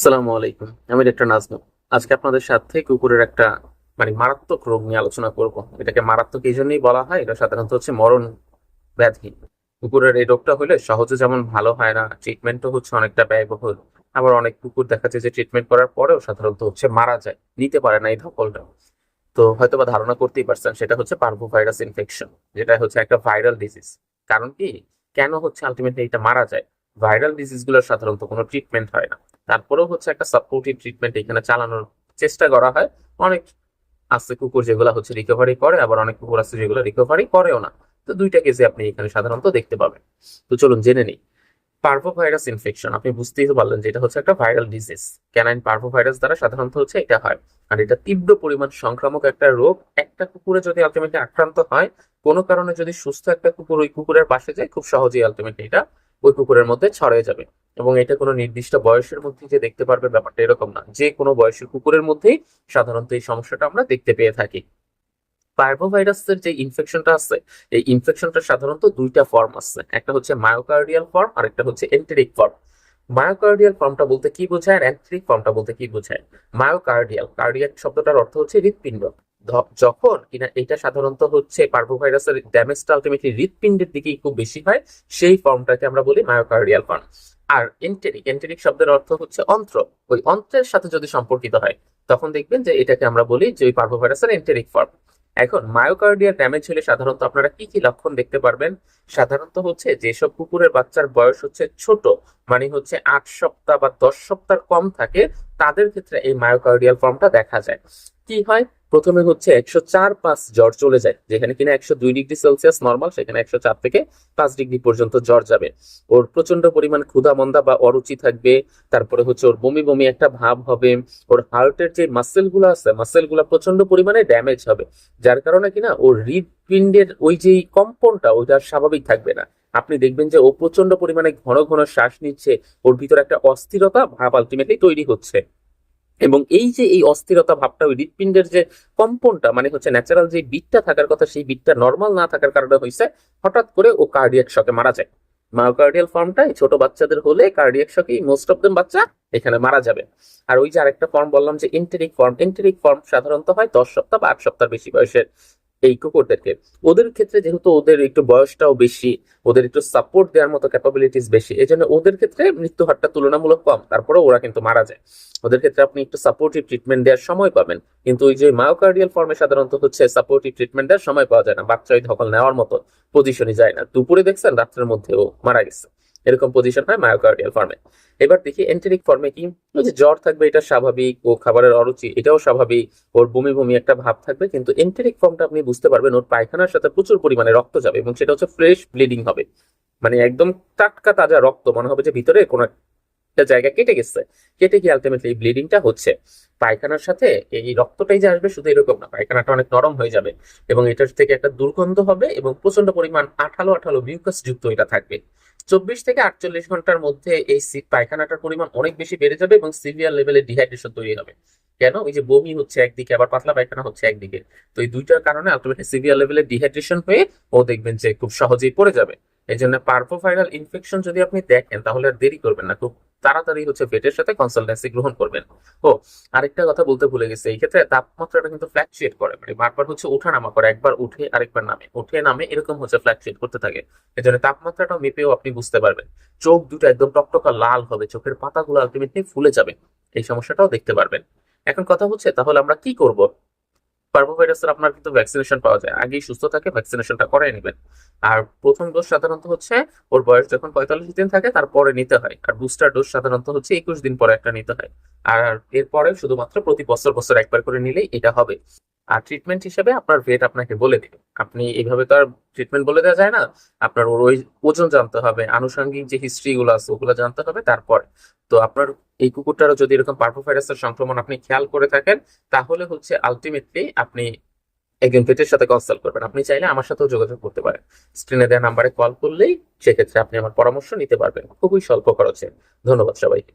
আসসালামু আলাইকুম। আমি ডক্টর নাজমুল। আজকে আপনাদের সাথে কুকুরের একটা মানে মারাত্মক রোগ নিয়ে আলোচনা করব। এটাকে মারাত্মক এই জন্যই বলা হয়, এটা সাধারণত হচ্ছে মরণ ব্যাধি। কুকুরের এই রোগটা হলে সহজে যেমন ভালো হয় না ট্রিটমেন্টও হচ্ছে অনেকটা ব্যয়বহুল। আবার অনেক কুকুর দেখা যায় যে ট্রিটমেন্ট করার পরেও সাধারণত হচ্ছে মারা যায়, নিতে পারে না এই ধকলটা। তো হয়তো বা ধারণা করতেই পারছেন, সেটা হচ্ছে পার্ভো ভাইরাস ইনফেকশন যেটা হচ্ছে একটা ভাইরাল ডিজিজ কারণ কি? কেন হচ্ছে আলটিমেটলি এটা মারা যায়? ভাইরাল ডিজিজগুলোর সাধারণত কোনো ট্রিটমেন্ট হয় না। তারপরেও হচ্ছে একটা সাপোর্টিভ ট্রিটমেন্ট এখানে চালানোর চেষ্টা করা হয়। অনেক আছে কুকুর যেগুলো হচ্ছে রিকভারি করে, আবার অনেক কুকুর আছে যেগুলো রিকভারি করেও না। তো দুইটা কেসে আপনি এখানে সাধারণত দেখতে পাবেন। তো চলুন জেনে নিই। পার্ভো ভাইরাস ইনফেকশন আপনি বুঝতেই তো পারলেন যে এটা হচ্ছে একটা viral disease canine parvo virus দ্বারা সাধারণত হচ্ছে এটা হয়। আর এটা তীব্র পরিমাণ সংক্রামক একটা রোগ। একটা কুকুরে যদি আলটিমেটলি আক্রান্ত হয়, কোনো কারণে যদি সুস্থ একটা কুকুর ওই কুকুরের পাশে যায়, খুব সহজেই আলটিমেটলি এটা ওই কুকুরের মধ্যে ছড়িয়ে যাবে। এবং এটা কোনো নির্দিষ্ট বয়সের মধ্যে যে দেখতে পারবে ব্যাপারটা এরকম না। যে কোনো বয়সের কুকুরের মধ্যেই সাধারণত এই সমস্যাটা আমরা দেখতে পেয়ে থাকি। পার্ভোভাইরাসের যে ইনফেকশনটা আছে, এই ইনফেকশনটা সাধারণত দুইটা ফর্ম আছে। একটা হচ্ছে মায়োকার্ডিয়াল ফর্ম আর একটা হচ্ছে এন্টেরিক ফর্ম মায়োকার্ডিয়াল ফর্মটা বলতে কি বোঝায় আর এন্টেরিক ফর্মটা বলতে কি বোঝায়? মায়োকার্ডিয়াল কার্ডিয়াক শব্দটার অর্থ হচ্ছে হৃৎপিণ্ড। যখন কিনা এটা সাধারণত হচ্ছে পার্ভোভাইরাসের ড্যামেজটা আলটিমেটলি হৃৎপিণ্ডের দিকেই খুব বেশি হয়, সেই ফর্মটাকে আমরা বলি মায়োকার্ডিয়াল ফর্ম আর এন্টেরিক এন্টেরিক শব্দের অর্থ হচ্ছে অন্ত্র। ওই অন্ত্রের সাথে যদি সম্পর্কিত হয়, তখন দেখবেন যে এটাকে আমরা বলি যে ওই পার্ভোভাইরাসের এন্টেরিক ফর্ম এখন মায়োকার্ডিয়াল ড্যামেজ হলে সাধারণত আপনারা কি কি লক্ষণ দেখতে পারবেন? সাধারণত হচ্ছে যেসব কুকুরের বাচ্চার বয়স হচ্ছে ছোট মানে হচ্ছে আট সপ্তাহ বা দশ সপ্তাহ কম থাকে, তাদের ক্ষেত্রে এই মায়োকার্ডিয়াল ফর্মটা দেখা যায়। কি হয়? প্রথমে হচ্ছে একশো চার পাঁচ জ্বর চলে যায়, যেখানে কিনা একশো দুই ডিগ্রি সেলসিয়াস নর্মাল সেখানে একশো চার থেকে পাঁচ ডিগ্রি পর্যন্ত জ্বর যাবে। ওর প্রচণ্ড পরিমাণ ক্ষুধা মন্দা বা অরুচি থাকবে, তারপরে হচ্ছে ওর বমি বমি একটা ভাব হবে, ওর হার্টের যে মাসেলগুলো আছে মাসেলগুলা প্রচণ্ড পরিমাণে ড্যামেজ হবে, যার কারণে কিনা ওর হৃদপিণ্ডের ওই যে কম্পনটা, ওইটা স্বাভাবিক থাকবে না। আপনি দেখবেন যে ও প্রচণ্ড পরিমাণে ঘন ঘন শ্বাস নিচ্ছে, ওর ভিতরে একটা অস্থিরতা, ভাব আলটিমেটলি তৈরি হচ্ছে। এবং এই যে এই অস্থিরতা ভাবটা, ওই হৃৎপিণ্ডের যে কম্পনটা মানে হচ্ছে ন্যাচারাল যে বিটটা থাকার কথা, সেই বিটটা নর্মাল না থাকার কারণে হয়েছে হঠাৎ করে ও কার্ডিয়াক শকে মারা যায়। মায়োকার্ডিয়াল ফর্মটাই ছোট বাচ্চাদের হলে কার্ডিয়াক শকে মোস্ট অফ দেম বাচ্চা এখানে মারা যাবে। আর ওই যে আরেকটা ফর্ম বললাম যে এন্টেরিক ফর্ম এন্টেরিক ফর্ম সাধারণত হয় দশ সপ্তাহ বা আট সপ্তাহ বেশি বয়সের। এই কুকুরদেরকে। ওদের ক্ষেত্রে যেহেতু ওদের একটু বয়সটাও বেশি, ওদের একটু সাপোর্ট দেওয়ার মতো ক্যাপাবিলিটিস বেশি এই জন্য ওদের ক্ষেত্রে মৃত্যু হারটা তুলনামূলক কম, তারপরে ওরা কিন্তু মারা যায়। ওদের ক্ষেত্রে আপনি একটু সাপোর্টিভ ট্রিটমেন্ট দেওয়ার সময় পাবেন। কিন্তু ওই যে মায়োকার্ডিয়াল ফর্মে সাধারণত হচ্ছে সাপোর্টিভ ট্রিটমেন্ট দেওয়ার সময় পাওয়া যায় না বাচ্চা ওই ধকল নেওয়ার মতো পজিশনই যায় না। দুপুরে দেখছেন রাত্রের মধ্যে ও মারা গেছে। এরকম পজিশন হয় মায়োকার্ডিয়াল ফর্মে এবার দেখি এন্টেরিক ফর্মে কি? যে জ্বর থাকবে, এটা স্বাভাবিক, ও খাবারের অরুচি, এটাও স্বাভাবিক, ওর বমি বমি একটা ভাব থাকবে, কিন্তু এন্টেরিক ফর্মটা আপনি বুঝতে পারবেন, ওর পায়খানার সাথে প্রচুর পরিমাণে রক্ত যাবে এবং সেটা হচ্ছে ফ্রেশ ব্লিডিং হবে। মানে একদম টাটকা তাজা রক্ত, মনে হবে যে ভিতরে কোনো একটা জায়গা কেটে গেছে। কেটে গিয়ে আলটিমেটলি ব্লিডিংটা হচ্ছে। পায়খানার সাথে এই রক্তটাই যে আসবে শুধু এরকম না, পায়খানাটা অনেক নরম হয়ে যাবে এবং এটার থেকে একটা দুর্গন্ধ হবে এবং প্রচণ্ড পরিমাণ আঠালো আঠালো মিউকাস যুক্ত এটা থাকবে। চব্বিশ থেকে আটচল্লিশ ঘণ্টার মধ্যে এই পায়খানাটার পরিমাণ অনেক বেশি বেড়ে যাবে এবং সিভিয়ার লেভেলে ডিহাইড্রেশন তৈরি হবে। কেন? ওই যে বমি হচ্ছে একদিকে, আবার পাতলা পায়খানা হচ্ছে একদিকে। তো এই দুইটার কারণে আলটিমেটলি সিভিয়ার লেভেলে ডিহাইড্রেশন হয়ে ও দেখবেন যে খুব সহজেই পড়ে যাবে। এই জন্য পার্পোভাইরাল ইনফেকশন যদি আপনি দেখেন, তাহলে আর দেরি করবেন না। খুব তাড়াতাড়ি হচ্ছে ভেটের সাথে কনসালটেন্সি গ্রহণ করবেন। ও, আরেকটা কথা বলতে ভুলে গেছে, এই ক্ষেত্রে তাপমাত্রাটা কিন্তু ফ্ল্যাকচুয়েট করে মানে বারবার হচ্ছে ওঠা নামা করে, একবার উঠে আরেকবার নামে। উঠে নামে এরকম হচ্ছে ফ্ল্যাকচুয়েট করতে থাকে। এই জন্য তাপমাত্রাটাও মেপেও আপনি বুঝতে পারবেন। চোখ দুটো একদম টকটকা লাল হবে, চোখের পাতাগুলো আলটিমেটলি ফুলে যাবে, এই সমস্যাটাও দেখতে পারবেন। এখন কথা হচ্ছে, তাহলে আমরা কি করব? পার্ভোভাইরাসের আপনার কিন্তু ভ্যাকসিনেশন পাওয়া যায়। আগেই সুস্থ থাকে ভ্যাকসিনেশনটা করে নেবেন। আর প্রথম ডোজ সাধারণত হচ্ছে ওর বয়স যখন পঁয়তাল্লিশ দিন থাকে, তারপরে নিতে হয়। আর বুস্টার ডোজ সাধারণত হচ্ছে একুশ দিন পরে একটা নিতে হয়। আর এরপরে শুধুমাত্র প্রতি বছর বছর একবার করে নিলেই এটা হবে। আর ট্রিটমেন্ট হিসেবে আপনার ভেট আপনাকে বলে দিবে। আপনি এইভাবে তো আর ট্রিটমেন্ট বলে দেওয়া যায় না। আপনার ওর ওই ওজন জানতে হবে, আনুষঙ্গিক যে হিস্ট্রি গুলো আছে ওগুলো জানতে হবে তারপর। তো আপনার এই কুকুরটারও যদি এরকম পার্পোভাইরাসের সংক্রমণ আপনি খেয়াল করে থাকেন, তাহলে হচ্ছে আলটিমেটলি আপনি একজন ভেটের সাথে কনসাল্ট করবেন। আপনি চাইলে আমার সাথেও যোগাযোগ করতে পারেন। স্ক্রিনে দেওয়া নাম্বারে কল করলেই সেক্ষেত্রে আপনি আমার পরামর্শ নিতে পারবেন। খুবই স্বল্প খরচে। ধন্যবাদ সবাইকে।